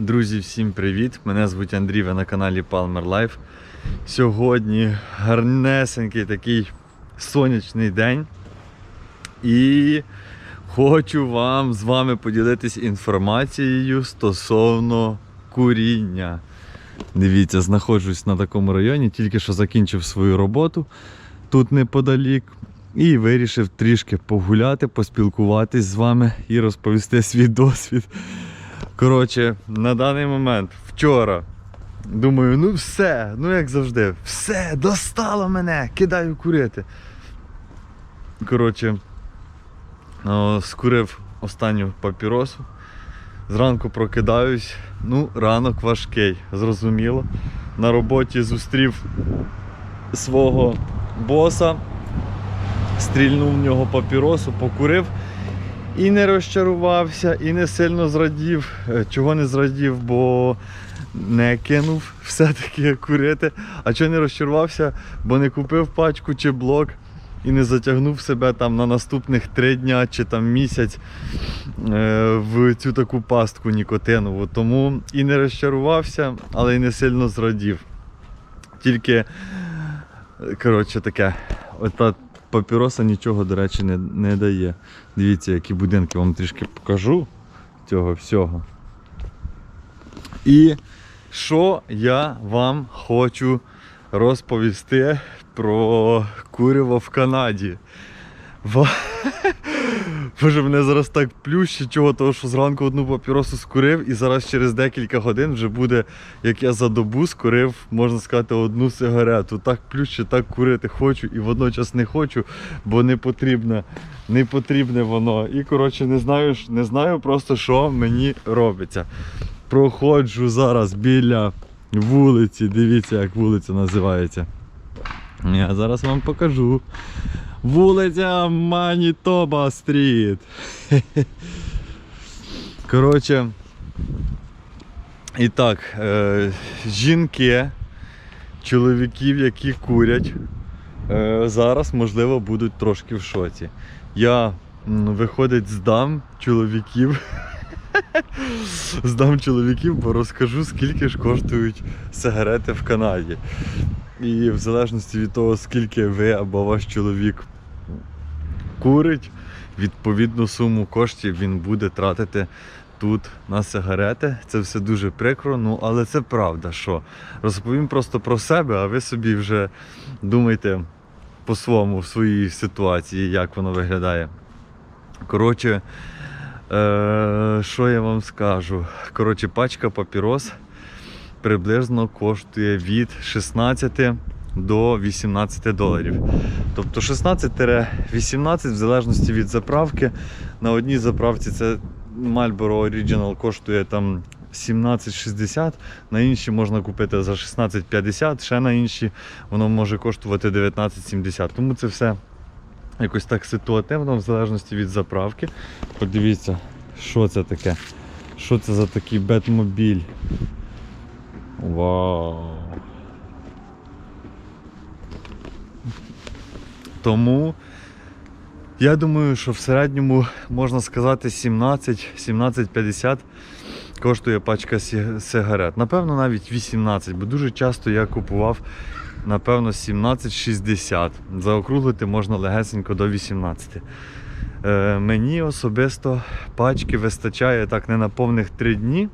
Друзі, всім привіт! Мене звуть Андрій, ви на каналі Palmer Life. Сьогодні гарнесенький такий сонячний день. І хочу вам з вами поділитись інформацією стосовно куріння. Дивіться, знаходжусь на такому районі, тільки що закінчив свою роботу тут неподалік. І вирішив трішки погуляти, поспілкуватись з вами і розповісти свій досвід. Коротше, на даний момент, вчора, думаю, ну все, ну як завжди, все, достало мене, кидаю курити. Коротше, скурив останню папіросу. Зранку прокидаюсь, ну, ранок важкий, зрозуміло. На роботі зустрів свого боса, стрільнув в нього папіросу, покурив. І не розчарувався, і не сильно зрадів. Е, Чого не зрадів, бо не кинув все-таки курити. А чого не розчарувався, бо не купив пачку чи блок і не затягнув себе там на наступних три дня чи там місяць е, в цю таку пастку нікотинову. Тому і не розчарувався, але й не сильно зрадів. Тільки, е, коротше, таке, ота папіроса нічого, до речі, не, не дає. Дивіться, які будинки вам трішки покажу цього всього. І що я вам хочу розповісти про куряво в Канаді. Ва- Боже, мене зараз так плющить, чого, того, що зранку одну папіросу скурив, і зараз через декілька годин вже буде, як я за добу скурив, можна сказати, одну сигарету. Так плющить, так курити хочу і водночас не хочу, бо не потрібне, не потрібне воно. І коротше, не знаю, не знаю просто, що мені робиться. Проходжу зараз біля вулиці. Дивіться, як вулиця називається. Я зараз вам покажу. Вулиця Манітоба Стріт. Коротше. І так, е, жінки, чоловіків, які курять, е, зараз, можливо, будуть трошки в шоці. Я виходить здам чоловіків. Здам чоловіків, бо розкажу, скільки ж коштують сигарети в Канаді. І в залежності від того, скільки ви або ваш чоловік курить, відповідну суму коштів він буде тратити тут на сигарети. Це все дуже прикро, ну але це правда, що розповім просто про себе, а ви собі вже думайте по-своєму в своїй ситуації, як воно виглядає. Коротше, е, що я вам скажу? Коротше, пачка папірос приблизно коштує від 16 до 18 доларів. Тобто 16-18 в залежності від заправки. На одній заправці це Marlboro Original коштує там 17,60, на іншій можна купити за 16,50, ще на іншій воно може коштувати 19,70. Тому це все якось так ситуативно, в залежності від заправки. Подивіться, що це таке. Що це за такий бетмобіль? Вау! Тому я думаю, що в середньому можна сказати 17-17,50 коштує пачка сигарет. Напевно, навіть 18, бо дуже часто я купував, напевно, 17,60. Заокруглити можна легесенько до 18. Е, мені особисто пачки вистачає так не на повних 3 дні.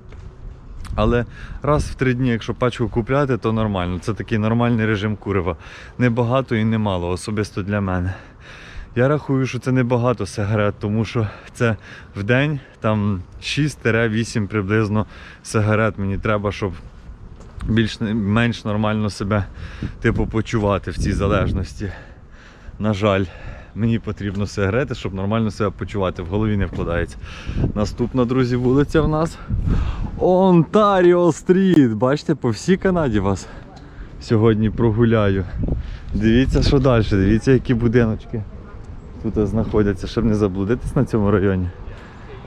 Але раз в три дні, якщо пачку купляти, то нормально. Це такий нормальний режим курива. Небагато і немало, особисто для мене. Я рахую, що це небагато сигарет, тому що це в день там 6-8 приблизно сигарет мені треба, щоб більш-менш нормально себе типу, почувати в цій залежності. На жаль, мені потрібно сигарети, щоб нормально себе почувати. В голові не вкладається. Наступна, друзі, вулиця в нас Онтаріо Стріт. Бачите, по всій Канаді вас сьогодні прогуляю. Дивіться, що далі, дивіться, які будиночки тут знаходяться, щоб не заблудитись на цьому районі.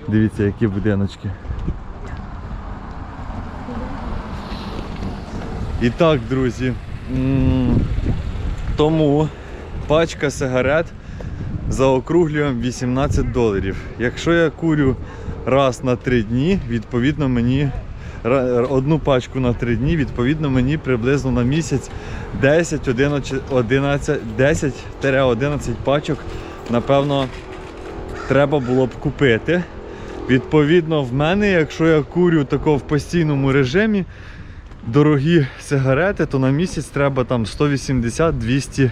Дивіться, які будиночки. І так, друзі. Тому пачка сигарет заокруглюємо 18 доларів. Якщо я курю раз на 3 дні, відповідно мені одну пачку на 3 дні, відповідно, мені приблизно на місяць 10, 11, 11 10-11 пачок, напевно, треба було б купити. Відповідно, в мене, якщо я курю тако в постійному режимі, дорогі сигарети, то на місяць треба там 180-200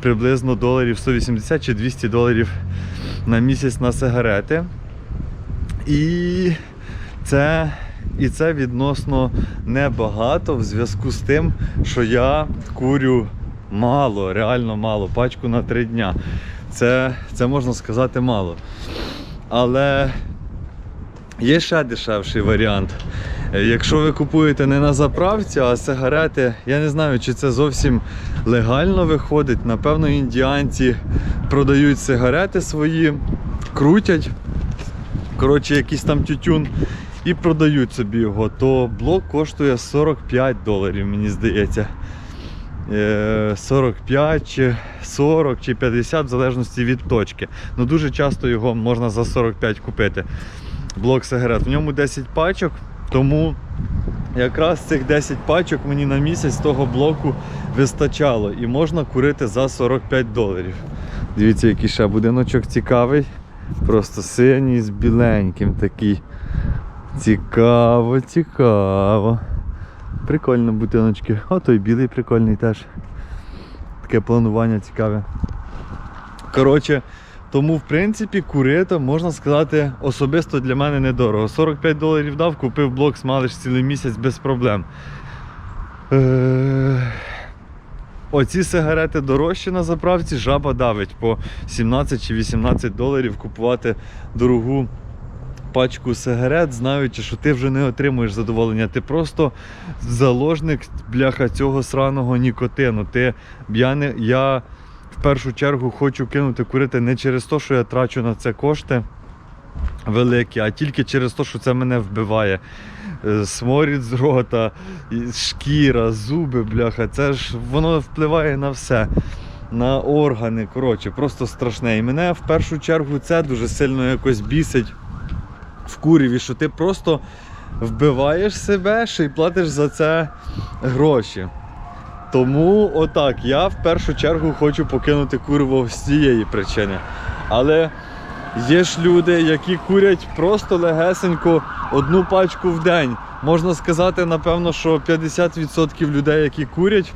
приблизно доларів, 180 чи 200 доларів на місяць на сигарети. І це, і це відносно небагато в зв'язку з тим, що я курю мало, реально мало, пачку на 3 дня. Це, це можна сказати мало. Але Є ще дешевший варіант. Якщо ви купуєте не на заправці, а сигарети, я не знаю, чи це зовсім легально виходить. Напевно, індіанці продають сигарети свої, крутять, коротше, якийсь там тютюн і продають собі його. То блок коштує 45 доларів, мені здається. Е, 45 чи 40 чи 50 в залежності від точки. Ну дуже часто його можна за 45 купити. Блок сигарет. В ньому 10 пачок, тому якраз цих 10 пачок мені на місяць того блоку вистачало. І можна курити за 45 доларів. Дивіться, який ще будиночок цікавий. Просто синій з біленьким такий. Цікаво, цікаво. Прикольно будиночки. О, той білий прикольний теж. Таке планування цікаве. Коротше, тому, в принципі, курити, можна сказати, особисто для мене недорого. 45 доларів дав, купив блок смалиш цілий місяць без проблем. Е... Оці сигарети дорожчі на заправці, жаба давить по 17 чи 18 доларів купувати дорогу пачку сигарет, знаючи, що ти вже не отримуєш задоволення. Ти просто заложник бляха цього сраного нікотину. Ти, я, не, я в першу чергу хочу кинути курити не через те, що я трачу на це кошти великі, а тільки через те, що це мене вбиває. Е, Сморід з рота, шкіра, зуби, бляха, це ж воно впливає на все. На органи, коротше, просто страшне. І мене в першу чергу це дуже сильно якось бісить в куріві, що ти просто вбиваєш себе, ще й платиш за це гроші. Тому отак, я в першу чергу хочу покинути куриво з цієї причини. Але є ж люди, які курять просто легесенько одну пачку в день. Можна сказати, напевно, що 50% людей, які курять,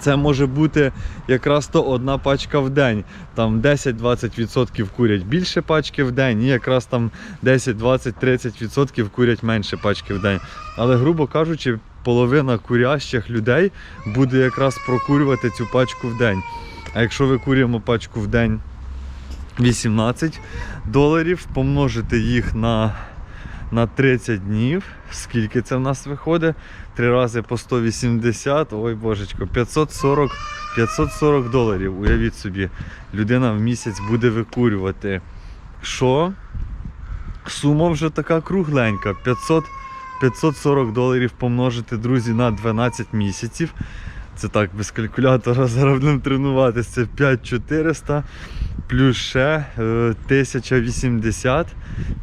це може бути якраз то одна пачка в день. Там 10-20% курять більше пачки в день, і якраз там 10, 20, 30% курять менше пачки в день. Але, грубо кажучи, половина курящих людей буде якраз прокурювати цю пачку в день. А якщо ви курюємо пачку в день 18 доларів, помножити їх на, на 30 днів, скільки це в нас виходить? Три рази по 180, ой божечко, 540, 540 доларів. Уявіть собі, людина в місяць буде викурювати. Що? Сума вже така кругленька. 500, 540 доларів помножити, друзі, на 12 місяців. Це так, без калькулятора зараз будемо тренуватися. Це 5400 плюс ще е, 1080.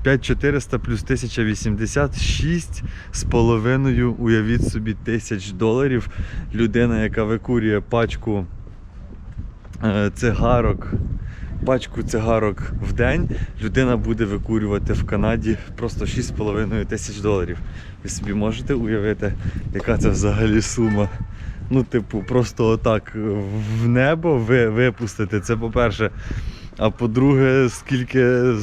5400 плюс 1080, 6 з половиною, уявіть собі, тисяч доларів. Людина, яка викурює пачку е, цигарок, пачку цигарок в день, людина буде викурювати в Канаді просто 6,5 тисяч доларів. Ви собі можете уявити, яка це взагалі сума? Ну, типу, просто отак в небо випустити. Це по-перше. А по-друге, скільки,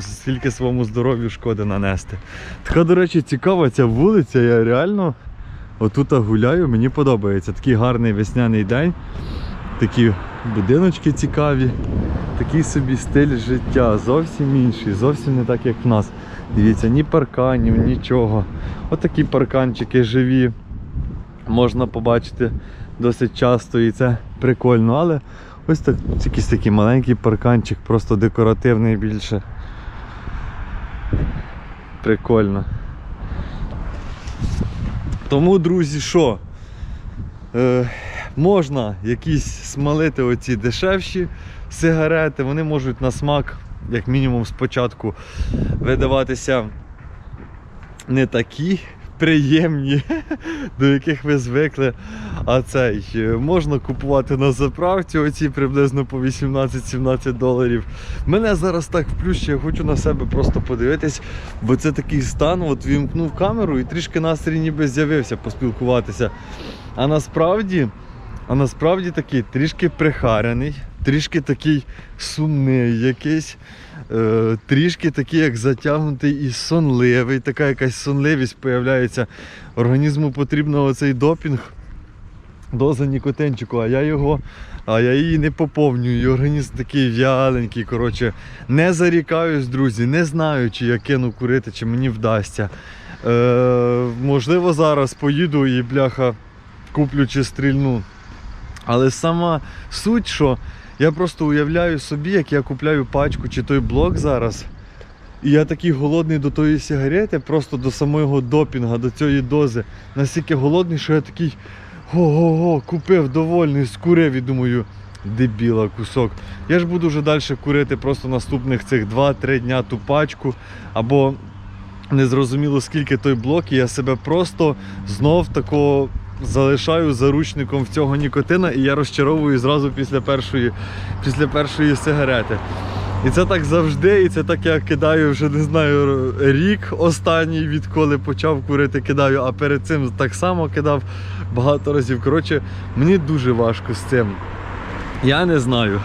скільки своєму здоров'ю шкоди нанести. Така, до речі, цікава ця вулиця. Я реально отут гуляю, мені подобається. Такий гарний весняний день. Такі будиночки цікаві. Такий собі стиль життя, зовсім інший, зовсім не так, як в нас. Дивіться, ні парканів, нічого. Отакі парканчики живі. Можна побачити досить часто і це прикольно, але ось так, якийсь такий маленький парканчик, просто декоративний більше. Прикольно. Тому, друзі, що? Е, можна якісь смалити оці дешевші сигарети, вони можуть на смак, як мінімум, спочатку видаватися не такі приємні, до яких ви звикли. А цей е, можна купувати на заправці, оці приблизно по 18-17 доларів. Мене зараз так вплющує, я хочу на себе просто подивитись, бо це такий стан, от вімкнув камеру і трішки настрій ніби з'явився поспілкуватися. А насправді, а насправді такий трішки прихарений, трішки такий сумний якийсь. Е, трішки такий, як затягнутий і сонливий, така якась сонливість появляється. Організму потрібно оцей допінг, доза нікотинчику, а я його, а я її не поповнюю. І організм такий вяленький. Коротше, не зарікаюсь, друзі, не знаю, чи я кину курити, чи мені вдасться. Е, можливо, зараз поїду і бляха куплю чи стрільну. Але сама суть, що я просто уявляю собі, як я купляю пачку чи той блок зараз. І я такий голодний до тої сигарети, просто до самого допінга, до цієї дози. Настільки голодний, що я такий го-го-го, купив довольний, скурив і думаю, дебіла кусок. Я ж буду вже далі курити просто наступних цих 2-3 дня ту пачку. Або незрозуміло скільки той блок, і я себе просто знов такого залишаю заручником в цього нікотина, і я розчаровую зразу після першої, після першої сигарети. І це так завжди, і це так я кидаю вже не знаю рік останній, відколи почав курити, кидаю, а перед цим так само кидав багато разів. Коротше, мені дуже важко з цим. Я не знаю.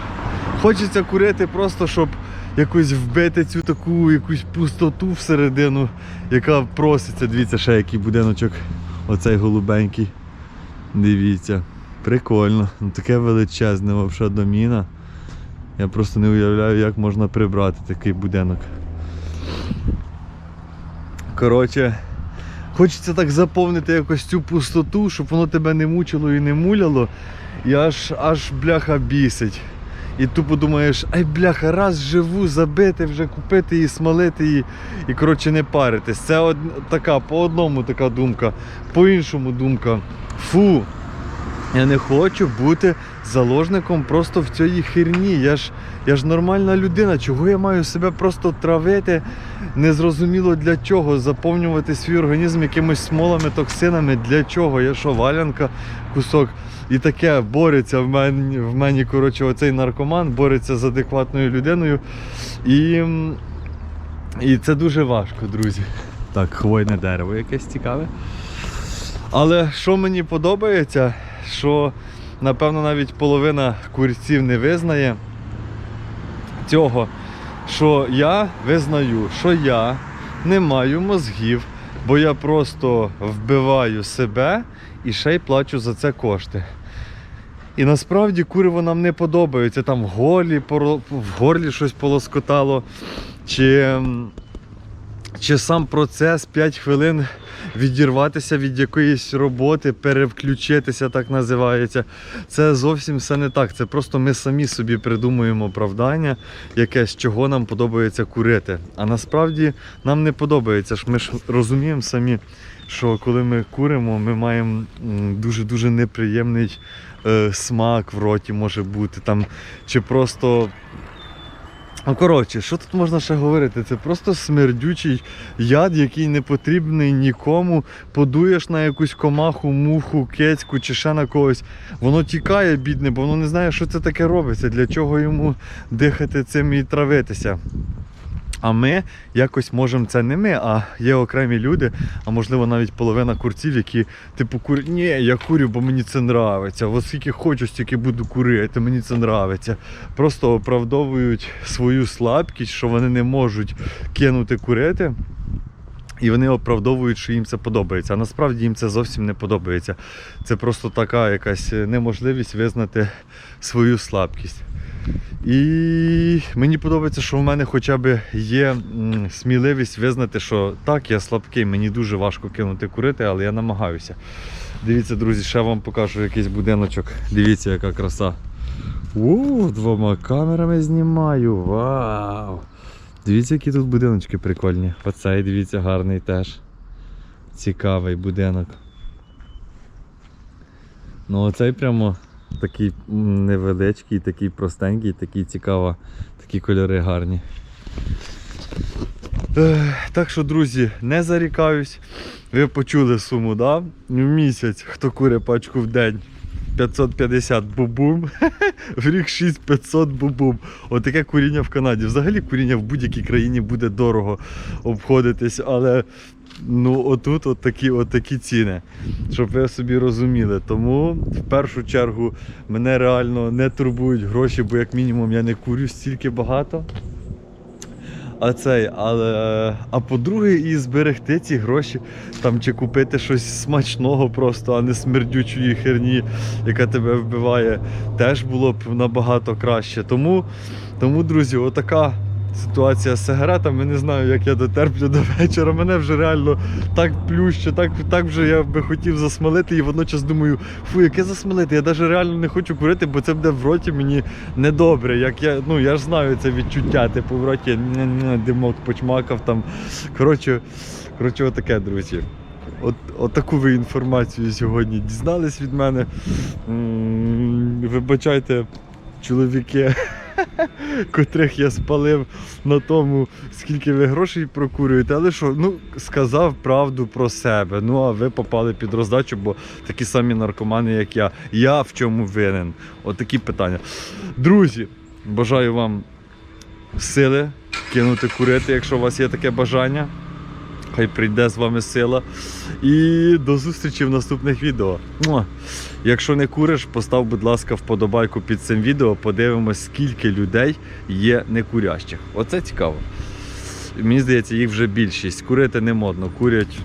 Хочеться курити просто, щоб якось вбити цю таку якусь пустоту всередину, яка проситься. Дивіться, ще який будиночок. Оцей голубенький. Дивіться. Прикольно. Ну, таке величезне вовша доміна. Я просто не уявляю, як можна прибрати такий будинок. Коротше, хочеться так заповнити якось цю пустоту, щоб воно тебе не мучило і не муляло. І аж аж бляха бісить. І тупо думаєш, ай бляха, раз живу, забити, вже купити її, смалити її і коротше не паритись. Це од... така, по одному така думка, по іншому думка. Фу, я не хочу бути заложником просто в цій херні. Я ж, я ж нормальна людина. Чого я маю себе просто травити? Незрозуміло для чого. Заповнювати свій організм якимись смолами, токсинами. Для чого? Я що, валянка, кусок. І таке бореться в мені, в мені коротше, оцей наркоман, бореться з адекватною людиною. І, і це дуже важко, друзі. Так, хвойне дерево якесь цікаве. Але що мені подобається, що напевно навіть половина курців не визнає цього, що я визнаю, що я не маю мозгів, бо я просто вбиваю себе і ще й плачу за це кошти. І насправді куриво нам не подобається. Там в горлі, в горлі щось полоскотало, чи, чи сам процес 5 хвилин відірватися від якоїсь роботи, перевключитися, так називається. Це зовсім все не так. Це просто ми самі собі придумуємо оправдання, якесь, чого нам подобається курити. А насправді нам не подобається. Ми ж розуміємо самі, що коли ми куримо, ми маємо дуже-дуже неприємний е, смак в роті може бути. Там, чи просто Ну, коротше, що тут можна ще говорити? Це просто смердючий яд, який не потрібний нікому. Подуєш на якусь комаху, муху, кецьку чи ще на когось. Воно тікає, бідне, бо воно не знає, що це таке робиться, для чого йому дихати цим і травитися. А ми якось можемо це не ми, а є окремі люди, а можливо навіть половина курців, які типу кур... Ні, я курю, бо мені це нравиться. От скільки хочу, стільки буду курити, мені це нравиться. Просто оправдовують свою слабкість, що вони не можуть кинути курити. І вони оправдовують, що їм це подобається. А насправді їм це зовсім не подобається. Це просто така якась неможливість визнати свою слабкість. І мені подобається, що в мене хоча б є сміливість визнати, що так, я слабкий, мені дуже важко кинути курити, але я намагаюся. Дивіться, друзі, ще вам покажу якийсь будиночок. Дивіться, яка краса. О, двома камерами знімаю. Вау! Дивіться, які тут будиночки прикольні. Оцей, дивіться, гарний теж. Цікавий будинок. Ну, оцей прямо такий невеличкий, такий простенький, такий цікаво, такі кольори гарні. Так що, друзі, не зарікаюсь. Ви почули суму, да? В місяць, хто куре пачку в день. 550 бубум, в рік 6500 бубум. Отаке куріння в Канаді. Взагалі куріння в будь-якій країні буде дорого обходитись, але ну отут от такі, от такі ціни, щоб ви собі розуміли. Тому в першу чергу мене реально не турбують гроші, бо як мінімум я не курю стільки багато. А цей, але а по-друге, і зберегти ці гроші там чи купити щось смачного просто, а не смердючої херні, яка тебе вбиває, теж було б набагато краще. Тому, тому друзі, отака ситуація з сигаретами. Не знаю, як я дотерплю до вечора. Мене вже реально так плюще, так, так вже я би хотів засмалити і водночас думаю, фу, яке засмалити? Я навіть реально не хочу курити, бо це буде в роті мені недобре. Як я, ну я ж знаю це відчуття, типу в роті димок почмакав там. Коротше, коротше, отаке, друзі. От, от таку ви інформацію сьогодні дізнались від мене. М, Вибачайте, чоловіки, котрих я спалив на тому, скільки ви грошей прокурюєте. Але що, ну, сказав правду про себе. Ну, а ви попали під роздачу, бо такі самі наркомани, як я. Я в чому винен? Отакі питання. Друзі, бажаю вам сили кинути курити, якщо у вас є таке бажання. Хай прийде з вами сила. І до зустрічі в наступних відео. Якщо не куриш, постав, будь ласка, вподобайку під цим відео. Подивимось, скільки людей є некурящих. Оце цікаво. Мені здається, їх вже більшість. Курити не модно, курять